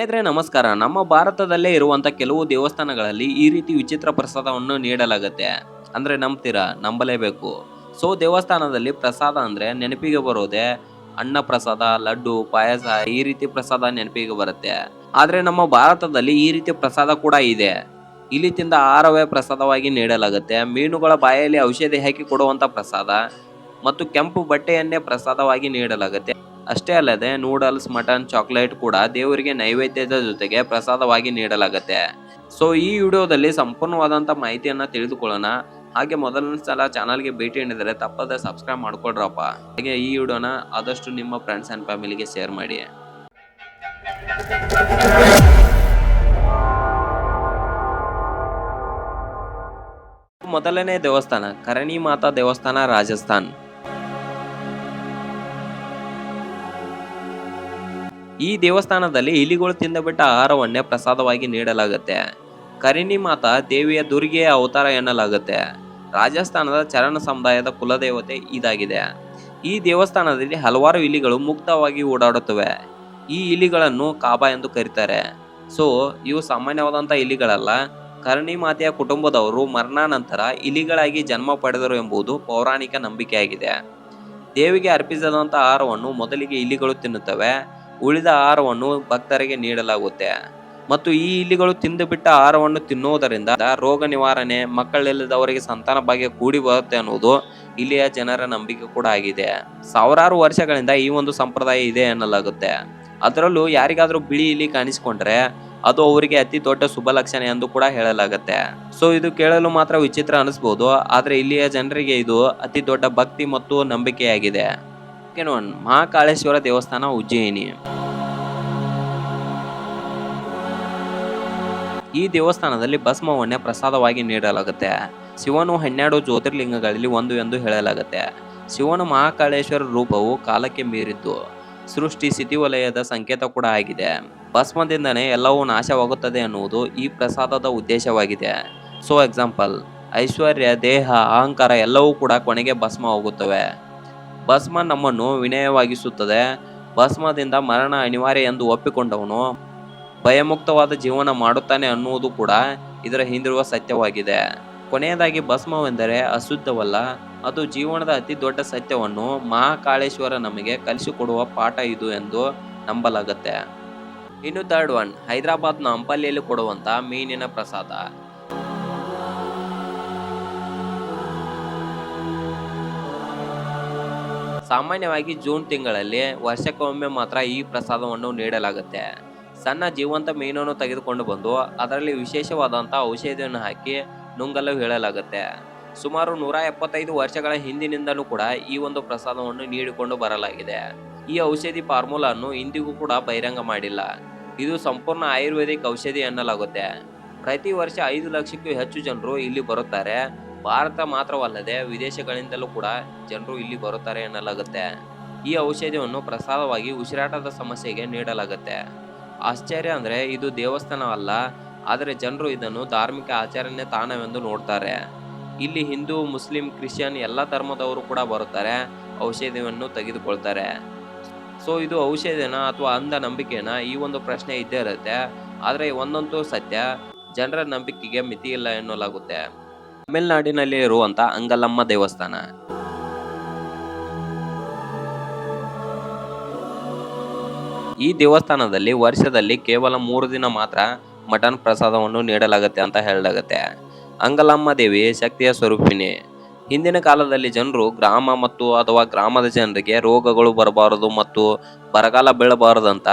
ಸ್ನೇಹಿತರೆ, ನಮಸ್ಕಾರ. ನಮ್ಮ ಭಾರತದಲ್ಲೇ ಇರುವಂತ ಕೆಲವು ದೇವಸ್ಥಾನಗಳಲ್ಲಿ ಈ ರೀತಿ ವಿಚಿತ್ರ ಪ್ರಸಾದವನ್ನು ನೀಡಲಾಗುತ್ತೆ. ಅಂದ್ರೆ ನಂಬ್ತೀರಾ? ನಂಬಲೇಬೇಕು. ಸೊ ದೇವಸ್ಥಾನದಲ್ಲಿ ಪ್ರಸಾದ ಅಂದ್ರೆ ನೆನಪಿಗೆ ಬರೋದೆ ಅನ್ನ ಪ್ರಸಾದ, ಲಡ್ಡು, ಪಾಯಸ, ಈ ರೀತಿ ಪ್ರಸಾದ ನೆನಪಿಗೆ ಬರುತ್ತೆ. ಆದ್ರೆ ನಮ್ಮ ಭಾರತದಲ್ಲಿ ಈ ರೀತಿ ಪ್ರಸಾದ ಕೂಡ ಇದೆ. ಇಲ್ಲಿ ತಿಂದ ಆಹಾರವೇ ಪ್ರಸಾದವಾಗಿ ನೀಡಲಾಗುತ್ತೆ. ಮೀನುಗಳ ಬಾಯಲ್ಲಿ ಔಷಧಿ ಹಾಕಿ ಕೊಡುವಂತ ಪ್ರಸಾದ ಮತ್ತು ಕೆಂಪು ಬಟ್ಟೆಯನ್ನೇ ಪ್ರಸಾದವಾಗಿ ನೀಡಲಾಗುತ್ತೆ. ಅಷ್ಟೇ ಅಲ್ಲದೆ ನೂಡಲ್ಸ್, ಮಟನ್, ಚಾಕ್ಲೇಟ್ ಕೂಡ ದೇವರಿಗೆ ನೈವೇದ್ಯದ ಜೊತೆಗೆ ಪ್ರಸಾದವಾಗಿ ನೀಡಲಾಗುತ್ತೆ. ಸೊ ಈ ವಿಡಿಯೋದಲ್ಲಿ ಸಂಪೂರ್ಣವಾದಂಥ ಮಾಹಿತಿಯನ್ನು ತಿಳಿದುಕೊಳ್ಳೋಣ. ಹಾಗೆ ಮೊದಲನೇ ಸಲ ಚಾನಲ್ಗೆ ಭೇಟಿ ನೀಡಿದರೆ ತಪ್ಪದೆ ಸಬ್ಸ್ಕ್ರೈಬ್ ಮಾಡ್ಕೊಡ್ರಪ್ಪ. ಹಾಗೆ ಈ ವಿಡಿಯೋನ ಆದಷ್ಟು ನಿಮ್ಮ ಫ್ರೆಂಡ್ಸ್ ಆ್ಯಂಡ್ ಫ್ಯಾಮಿಲಿಗೆ ಶೇರ್ ಮಾಡಿ. ಮೊದಲನೇ ದೇವಸ್ಥಾನ, ಕರಣಿ ಮಾತಾ ದೇವಸ್ಥಾನ, ರಾಜಸ್ಥಾನ್. ಈ ದೇವಸ್ಥಾನದಲ್ಲಿ ಇಲಿಗಳು ತಿಂದಬಿಟ್ಟ ಆಹಾರವನ್ನೇ ಪ್ರಸಾದವಾಗಿ ನೀಡಲಾಗುತ್ತೆ. ಕರಿಣಿ ಮಾತಾ ದೇವಿಯ ದುರ್ಗೆಯ ಅವತಾರ ಎನ್ನಲಾಗುತ್ತೆ. ರಾಜಸ್ಥಾನದ ಚರಣ ಸಮುದಾಯದ ಕುಲದೇವತೆ ಇದಾಗಿದೆ. ಈ ದೇವಸ್ಥಾನದಲ್ಲಿ ಹಲವಾರು ಇಲಿಗಳು ಮುಕ್ತವಾಗಿ ಓಡಾಡುತ್ತವೆ. ಈ ಇಲಿಗಳನ್ನು ಕಾಬಾ ಎಂದು ಕರೀತಾರೆ. ಸೊ, ಇವು ಸಾಮಾನ್ಯವಾದಂಥ ಇಲಿಗಳಲ್ಲ. ಕರ್ಣಿ ಮಾತೆಯ ಕುಟುಂಬದವರು ಮರಣಾನಂತರ ಇಲಿಗಳಾಗಿ ಜನ್ಮ ಪಡೆದರು ಎಂಬುದು ಪೌರಾಣಿಕ ನಂಬಿಕೆಯಾಗಿದೆ. ದೇವಿಗೆ ಅರ್ಪಿಸಿದಂಥ ಆಹಾರವನ್ನು ಮೊದಲಿಗೆ ಇಲಿಗಳು ತಿನ್ನುತ್ತವೆ. ಉಳಿದ ಆಹಾರವನ್ನು ಭಕ್ತರಿಗೆ ನೀಡಲಾಗುತ್ತೆ. ಮತ್ತು ಈ ಇಲಿಗಳು ತಿಂದು ಬಿಟ್ಟ ಆಹಾರವನ್ನು ತಿನ್ನುವುದರಿಂದ ರೋಗ ನಿವಾರಣೆ, ಮಕ್ಕಳಿಲ್ಲದವರಿಗೆ ಸಂತಾನ ಭಾಗ್ಯ ಕೂಡಿ ಬರುತ್ತೆ ಅನ್ನೋದು ಇಲ್ಲಿಯ ಜನರ ನಂಬಿಕೆ ಕೂಡ ಆಗಿದೆ. ಸಾವಿರಾರು ವರ್ಷಗಳಿಂದ ಈ ಒಂದು ಸಂಪ್ರದಾಯ ಇದೆ ಎನ್ನಲಾಗುತ್ತೆ ಅದರಲ್ಲೂ ಯಾರಿಗಾದ್ರೂ ಬಿಳಿ ಇಲಿ ಕಾಣಿಸಿಕೊಂಡ್ರೆ ಅದು ಅವರಿಗೆ ಅತಿ ದೊಡ್ಡ ಶುಭ ಲಕ್ಷಣ ಎಂದು ಕೂಡ ಹೇಳಲಾಗುತ್ತೆ. ಸೊ, ಇದು ಕೇಳಲು ಮಾತ್ರ ವಿಚಿತ್ರ ಅನಿಸ್ಬೋದು, ಆದರೆ ಇಲ್ಲಿಯ ಜನರಿಗೆ ಇದು ಅತಿ ದೊಡ್ಡ ಭಕ್ತಿ ಮತ್ತು ನಂಬಿಕೆಯಾಗಿದೆ. ಸೆಕೆಂಡ್ ಒನ್ ಮಹಾಕಾಳೇಶ್ವರ ದೇವಸ್ಥಾನ ಉಜ್ಜಯಿನಿ. ಈ ದೇವಸ್ಥಾನದಲ್ಲಿ ಭಸ್ಮವನ್ನೇ ಪ್ರಸಾದವಾಗಿ ನೀಡಲಾಗುತ್ತೆ. ಶಿವನು ಹನ್ನೆರಡು ಜ್ಯೋತಿರ್ಲಿಂಗಗಳಲ್ಲಿ ಒಂದು ಎಂದು ಹೇಳಲಾಗುತ್ತೆ. ಶಿವನ ಮಹಾಕಾಳೇಶ್ವರ ರೂಪವು ಕಾಲಕ್ಕೆ ಮೀರಿದ್ದು, ಸೃಷ್ಟಿ ಸ್ಥಿತಿವಲಯದ ಸಂಕೇತ ಕೂಡ ಆಗಿದೆ. ಭಸ್ಮದಿಂದನೇ ಎಲ್ಲವೂ ನಾಶವಾಗುತ್ತದೆ ಎನ್ನುವುದು ಈ ಪ್ರಸಾದದ ಉದ್ದೇಶವಾಗಿದೆ. ಸೊ ಎಕ್ಸಾಂಪಲ್ ಐಶ್ವರ್ಯ, ದೇಹ, ಅಹಂಕಾರ ಎಲ್ಲವೂ ಕೂಡ ಕೊನೆಗೆ ಭಸ್ಮ ಹೋಗುತ್ತವೆ ಭಸ್ಮ ನಮ್ಮನ್ನು ವಿನಯವಾಗಿಸುತ್ತದೆ. ಭಸ್ಮದಿಂದ ಮರಣ ಅನಿವಾರ್ಯ ಎಂದು ಒಪ್ಪಿಕೊಂಡವನು ಭಯಮುಕ್ತವಾದ ಜೀವನ ಮಾಡುತ್ತಾನೆ ಅನ್ನುವುದು ಕೂಡ ಇದರ ಹಿಂದಿರುವ ಸತ್ಯವಾಗಿದೆ. ಕೊನೆಯದಾಗಿ ಭಸ್ಮವೆಂದರೆ ಅಶುದ್ಧವಲ್ಲ, ಅದು ಜೀವನದ ಅತಿ ದೊಡ್ಡ ಸತ್ಯವನ್ನು ಮಹಾಕಾಳೇಶ್ವರ ನಮಗೆ ಕಲಿಸಿಕೊಡುವ ಪಾಠ ಇದು ಎಂದು ನಂಬಲಾಗುತ್ತೆ. ಇನ್ನು ಥರ್ಡ್ ಒನ್ ಹೈದರಾಬಾದ್ನ ಅಂಪಲ್ಲಿಯಲ್ಲಿ ಕೊಡುವಂಥ ಮೀನಿನ ಪ್ರಸಾದ. ಸಾಮಾನ್ಯವಾಗಿ ಜೂನ್ ತಿಂಗಳಲ್ಲಿ ವರ್ಷಕ್ಕೊಮ್ಮೆ ಮಾತ್ರ ಈ ಪ್ರಸಾದವನ್ನು ನೀಡಲಾಗುತ್ತೆ. ಸಣ್ಣ ಜೀವಂತ ಮೀನನ್ನು ತೆಗೆದುಕೊಂಡು ಬಂದು ಅದರಲ್ಲಿ ವಿಶೇಷವಾದಂಥ ಔಷಧಿಯನ್ನು ಹಾಕಿ ನುಂಗಲು ಹೇಳಲಾಗುತ್ತೆ. ಸುಮಾರು ನೂರ ಎಪ್ಪತ್ತೈದು ವರ್ಷಗಳ ಹಿಂದಿನಿಂದಲೂ ಕೂಡ ಈ ಒಂದು ಪ್ರಸಾದವನ್ನು ನೀಡಿಕೊಂಡು ಬರಲಾಗಿದೆ. ಈ ಔಷಧಿ ಫಾರ್ಮುಲಾನ್ನು ಇಂದಿಗೂ ಕೂಡ ಬಹಿರಂಗ ಮಾಡಿಲ್ಲ. ಇದು ಸಂಪೂರ್ಣ ಆಯುರ್ವೇದಿಕ್ ಔಷಧಿ ಎನ್ನಲಾಗುತ್ತೆ. ಪ್ರತಿ ವರ್ಷ ಐದು ಲಕ್ಷಕ್ಕೂ ಹೆಚ್ಚು ಜನರು ಇಲ್ಲಿ ಬರುತ್ತಾರೆ. ಭಾರತ ಮಾತ್ರವಲ್ಲದೆ ವಿದೇಶಗಳಿಂದಲೂ ಕೂಡ ಜನರು ಇಲ್ಲಿ ಬರುತ್ತಾರೆ ಎನ್ನಲಾಗುತ್ತೆ ಈ ಔಷಧಿಯನ್ನು ಪ್ರಸಾದವಾಗಿ ಉಸಿರಾಟದ ಸಮಸ್ಯೆಗೆ ನೀಡಲಾಗುತ್ತೆ. ಆಶ್ಚರ್ಯ ಅಂದರೆ ಇದು ದೇವಸ್ಥಾನವಲ್ಲ, ಆದರೆ ಜನರು ಇದನ್ನು ಧಾರ್ಮಿಕ ಆಚರಣೆ ತಾಣವೆಂದು ನೋಡ್ತಾರೆ. ಇಲ್ಲಿ ಹಿಂದೂ, ಮುಸ್ಲಿಂ, ಕ್ರಿಶ್ಚಿಯನ್ ಎಲ್ಲ ಧರ್ಮದವರು ಕೂಡ ಬರುತ್ತಾರೆ, ಔಷಧಿಯನ್ನು ತೆಗೆದುಕೊಳ್ತಾರೆ. ಸೊ, ಇದು ಔಷಧಿನ ಅಥವಾ ಅಂಧ ನಂಬಿಕೆನ ಈ ಒಂದು ಪ್ರಶ್ನೆ ಇದ್ದೇ ಇರುತ್ತೆ. ಆದರೆ ಒಂದಂತೂ ಸತ್ಯ, ಜನರ ನಂಬಿಕೆಗೆ ಮಿತಿ ಇಲ್ಲ ಎನ್ನಲಾಗುತ್ತೆ. ತಮಿಳುನಾಡಿನಲ್ಲಿ ಇರುವಂತ ಅಂಗಲಮ್ಮ ದೇವಸ್ಥಾನ. ಈ ದೇವಸ್ಥಾನದಲ್ಲಿ ವರ್ಷದಲ್ಲಿ ಕೇವಲ ಮೂರು ದಿನ ಮಾತ್ರ ಮಟನ್ ಪ್ರಸಾದವನ್ನು ನೀಡಲಾಗುತ್ತೆ ಅಂತ ಹೇಳಲಾಗುತ್ತೆ. ಅಂಗಲಮ್ಮ ದೇವಿ ಶಕ್ತಿಯ ಸ್ವರೂಪಿಣಿ. ಹಿಂದಿನ ಕಾಲದಲ್ಲಿ ಜನರು ಗ್ರಾಮ ಮತ್ತು ಅಥವಾ ಗ್ರಾಮದ ಜನರಿಗೆ ರೋಗಗಳು ಬರಬಾರದು ಮತ್ತು ಬರಗಾಲ ಬೀಳಬಾರದಂತ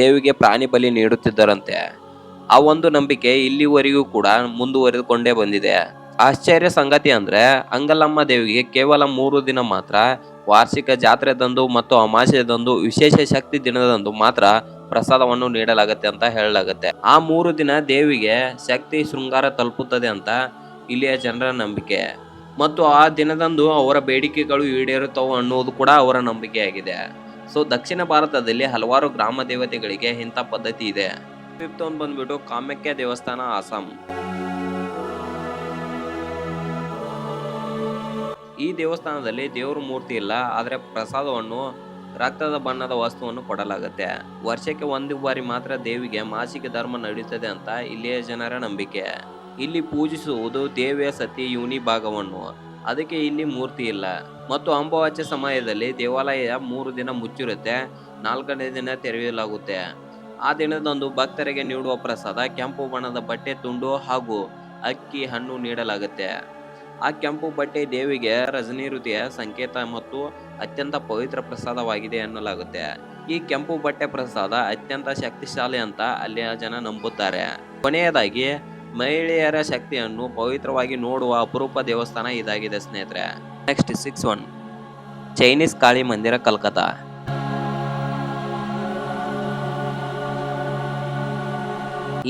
ದೇವಿಗೆ ಪ್ರಾಣಿ ಬಲಿ ನೀಡುತ್ತಿದ್ದರಂತೆ. ಆ ಒಂದು ನಂಬಿಕೆ ಇಲ್ಲಿವರೆಗೂ ಕೂಡ ಮುಂದುವರೆದುಕೊಂಡೇ ಬಂದಿದೆ. ಆಶ್ಚರ್ಯ ಸಂಗತಿ ಅಂದ್ರೆ ಅಂಗಲಮ್ಮ ದೇವಿಗೆ ಕೇವಲ ಮೂರು ದಿನ ಮಾತ್ರ, ವಾರ್ಷಿಕ ಜಾತ್ರೆದಂದು ಮತ್ತು ಅಮಾಸೆದಂದು ವಿಶೇಷ ಶಕ್ತಿ ದಿನದಂದು ಮಾತ್ರ ಪ್ರಸಾದವನ್ನು ನೀಡಲಾಗುತ್ತೆ ಅಂತ ಹೇಳಲಾಗುತ್ತೆ. ಆ ಮೂರು ದಿನ ದೇವಿಗೆ ಶಕ್ತಿ ಶೃಂಗಾರ ತಲುಪುತ್ತದೆ ಅಂತ ಇಲ್ಲಿಯ ಜನರ ನಂಬಿಕೆ. ಮತ್ತು ಆ ದಿನದಂದು ಅವರ ಬೇಡಿಕೆಗಳು ಈಡೇರುತ್ತವೆ ಅನ್ನುವುದು ಕೂಡ ಅವರ ನಂಬಿಕೆಯಾಗಿದೆ. ಸೊ, ದಕ್ಷಿಣ ಭಾರತದಲ್ಲಿ ಹಲವಾರು ಗ್ರಾಮ ದೇವತೆಗಳಿಗೆ ಇಂಥ ಪದ್ಧತಿ ಇದೆ. ಫಿಫ್ತ್ ಒಂದು ಬಂದ್ಬಿಟ್ಟು ಕಾಮಾಖ್ಯ ದೇವಸ್ಥಾನ, ಆಸಾಂ. ಈ ದೇವಸ್ಥಾನದಲ್ಲಿ ದೇವರ ಮೂರ್ತಿ ಇಲ್ಲ, ಆದರೆ ಪ್ರಸಾದವನ್ನು, ರಕ್ತದ ಬಣ್ಣದ ವಸ್ತುವನ್ನು ಕೊಡಲಾಗುತ್ತೆ. ವರ್ಷಕ್ಕೆ ಒಂದು ಬಾರಿ ಮಾತ್ರ ದೇವಿಗೆ ಮಾಸಿಕ ಧರ್ಮ ನಡೆಯುತ್ತದೆ ಅಂತ ಇಲ್ಲಿಯ ಜನರ ನಂಬಿಕೆ. ಇಲ್ಲಿ ಪೂಜಿಸುವುದು ದೇವಿಯ ಸತಿ ಯೂನಿ ಭಾಗವನ್ನು. ಅದಕ್ಕೆ ಇಲ್ಲಿ ಮೂರ್ತಿ ಇಲ್ಲ. ಮತ್ತು ಅಂಬವಾಚ್ಯ ಸಮಯದಲ್ಲಿ ದೇವಾಲಯ ಮೂರು ದಿನ ಮುಚ್ಚಿರುತ್ತೆ, ನಾಲ್ಕನೇ ದಿನ ತೆರೆಯಲಾಗುತ್ತೆ. ಆ ದಿನದಂದು ಭಕ್ತರಿಗೆ ನೀಡುವ ಪ್ರಸಾದ ಕೆಂಪು ಬಣ್ಣದ ಬಟ್ಟೆ, ತುಂಡು ಹಾಗೂ ಅಕ್ಕಿ, ಹಣ್ಣು ನೀಡಲಾಗುತ್ತೆ. ಆ ಕೆಂಪು ಬಟ್ಟೆ ದೇವಿಗೆ ರಜನಿ ಋತಿಯ ಸಂಕೇತ ಮತ್ತು ಅತ್ಯಂತ ಪವಿತ್ರ ಪ್ರಸಾದವಾಗಿದೆ ಎನ್ನಲಾಗುತ್ತೆ. ಈ ಕೆಂಪು ಬಟ್ಟೆ ಪ್ರಸಾದ ಅತ್ಯಂತ ಶಕ್ತಿಶಾಲಿ ಅಂತ ಅಲ್ಲಿಯ ಜನ ನಂಬುತ್ತಾರೆ. ಕೊನೆಯದಾಗಿ, ಮಹಿಳೆಯರ ಶಕ್ತಿಯನ್ನು ಪವಿತ್ರವಾಗಿ ನೋಡುವ ಅಪರೂಪ ದೇವಸ್ಥಾನ ಇದಾಗಿದೆ ಸ್ನೇಹಿತರೆ. Next six one Chinese Kali Mandir, Calcutta.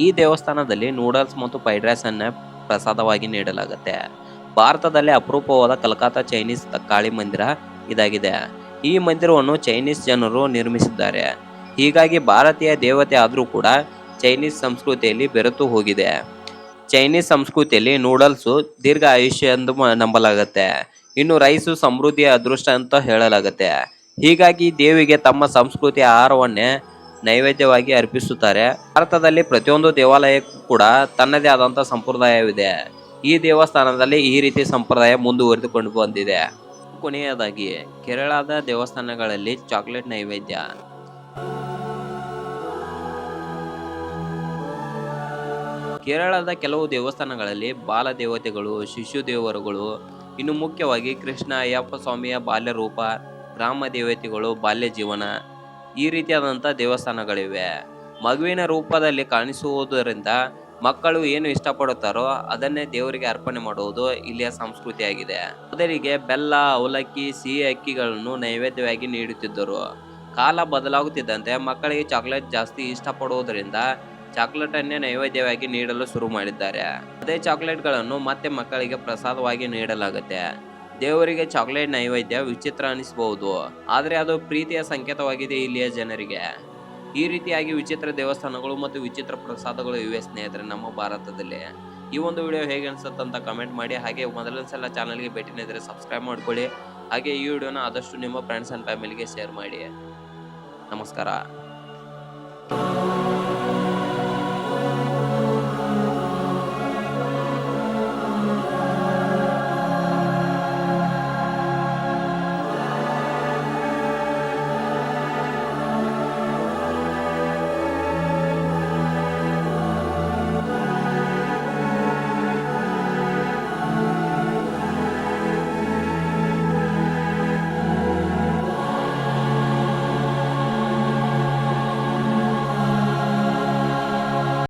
ಈ ದೇವಸ್ಥಾನದಲ್ಲಿ ನೂಡಲ್ಸ್ ಮತ್ತು ಫ್ರೈಡ್ ರೈಸ್ ಅನ್ನ ಪ್ರಸಾದವಾಗಿ ನೀಡಲಾಗುತ್ತೆ. ಭಾರತದಲ್ಲಿ ಅಪರೂಪವಾದ ಕಲ್ಕತ್ತಾ ಚೈನೀಸ್ ಕಾಳಿ ಮಂದಿರ ಇದಾಗಿದೆ. ಈ ಮಂದಿರವನ್ನು ಚೈನೀಸ್ ಜನರು ನಿರ್ಮಿಸಿದ್ದಾರೆ. ಹೀಗಾಗಿ ಭಾರತೀಯ ದೇವತೆ ಆದರೂ ಕೂಡ ಚೈನೀಸ್ ಸಂಸ್ಕೃತಿಯಲ್ಲಿ ಬೆರೆತು ಹೋಗಿದೆ. ಚೈನೀಸ್ ಸಂಸ್ಕೃತಿಯಲ್ಲಿ ನೂಡಲ್ಸು ದೀರ್ಘ ಆಯುಷ್ಯ ಎಂದು ನಂಬಲಾಗುತ್ತೆ. ಇನ್ನು ರೈಸು ಸಮೃದ್ಧಿಯ ಅದೃಷ್ಟ ಅಂತ ಹೇಳಲಾಗುತ್ತೆ. ಹೀಗಾಗಿ ದೇವಿಗೆ ತಮ್ಮ ಸಂಸ್ಕೃತಿಯ ಆಹಾರವನ್ನೇ ನೈವೇದ್ಯವಾಗಿ ಅರ್ಪಿಸುತ್ತಾರೆ. ಭಾರತದಲ್ಲಿ ಪ್ರತಿಯೊಂದು ದೇವಾಲಯಕ್ಕೂ ಕೂಡ ತನ್ನದೇ ಆದಂಥ ಸಂಪ್ರದಾಯವಿದೆ. ಈ ದೇವಸ್ಥಾನದಲ್ಲಿ ಈ ರೀತಿ ಸಂಪ್ರದಾಯ ಮುಂದುವರೆದುಕೊಂಡು ಬಂದಿದೆ. ಕೊನೆಯದಾಗಿ, ಕೇರಳದ ದೇವಸ್ಥಾನಗಳಲ್ಲಿ ಚಾಕ್ಲೇಟ್ ನೈವೇದ್ಯ. ಕೇರಳದ ಕೆಲವು ದೇವಸ್ಥಾನಗಳಲ್ಲಿ ಬಾಲ ದೇವತೆಗಳು, ಶಿಶು ದೇವರುಗಳು, ಇನ್ನು ಮುಖ್ಯವಾಗಿ ಕೃಷ್ಣ, ಅಯ್ಯಪ್ಪ ಸ್ವಾಮಿಯ ಬಾಲ್ಯ ರೂಪ, ಗ್ರಾಮ ದೇವತೆಗಳು, ಬಾಲ್ಯ ಜೀವನ ಈ ರೀತಿಯಾದಂಥ ದೇವಸ್ಥಾನಗಳಿವೆ. ಮಗುವಿನ ರೂಪದಲ್ಲಿ ಕಾಣಿಸುವುದರಿಂದ ಮಕ್ಕಳು ಏನು ಇಷ್ಟಪಡುತ್ತಾರೋ ಅದನ್ನೇ ದೇವರಿಗೆ ಅರ್ಪಣೆ ಮಾಡುವುದು ಇಲ್ಲಿಯ ಸಂಸ್ಕೃತಿಯಾಗಿದೆ ಮೊದಲಿಗೆ ಬೆಲ್ಲ, ಅವಲಕ್ಕಿ, ಸಿಹಿ ಅಕ್ಕಿಗಳನ್ನು ನೈವೇದ್ಯವಾಗಿ ನೀಡುತ್ತಿದ್ದರು. ಕಾಲ ಬದಲಾಗುತ್ತಿದ್ದಂತೆ ಮಕ್ಕಳಿಗೆ ಚಾಕ್ಲೇಟ್ ಜಾಸ್ತಿ ಇಷ್ಟಪಡುವುದರಿಂದ ಚಾಕ್ಲೇಟ್ ಅನ್ನೇ ನೈವೇದ್ಯವಾಗಿ ನೀಡಲು ಶುರು ಮಾಡಿದ್ದಾರೆ. ಅದೇ ಚಾಕ್ಲೇಟ್ಗಳನ್ನು ಮತ್ತೆ ಮಕ್ಕಳಿಗೆ ಪ್ರಸಾದವಾಗಿ ನೀಡಲಾಗುತ್ತೆ. ದೇವರಿಗೆ ಚಾಕ್ಲೇಟ್ ನೈವೇದ್ಯ ವಿಚಿತ್ರ ಅನಿಸಬಹುದು. ಆದರೆ ಅದು ಪ್ರೀತಿಯ ಸಂಕೇತವಾಗಿದೆ ಇಲ್ಲಿಯ ಜನರಿಗೆ. ಈ ರೀತಿಯಾಗಿ ವಿಚಿತ್ರ ದೇವಸ್ಥಾನಗಳು ಮತ್ತು ವಿಚಿತ್ರ ಪ್ರಸಾದಗಳು ಇವೆ ಸ್ನೇಹಿತರೆ ನಮ್ಮ ಭಾರತದಲ್ಲಿ. ಈ ಒಂದು ವಿಡಿಯೋ ಹೇಗೆ ಅನ್ಸುತ್ತೆ ಅಂತ ಕಮೆಂಟ್ ಮಾಡಿ. ಹಾಗೆ ಮೊದಲನೇ ಸಲ ಚಾನಲ್ಗೆ ಭೇಟಿ ನೀಡಿದರೆ ಸಬ್ಸ್ಕ್ರೈಬ್ ಮಾಡ್ಕೊಳ್ಳಿ. ಹಾಗೆ ಈ ವಿಡಿಯೋನ ಆದಷ್ಟು ನಿಮ್ಮ ಫ್ರೆಂಡ್ಸ್ ಆ್ಯಂಡ್ ಫ್ಯಾಮಿಲಿಗೆ ಶೇರ್ ಮಾಡಿ. ನಮಸ್ಕಾರ.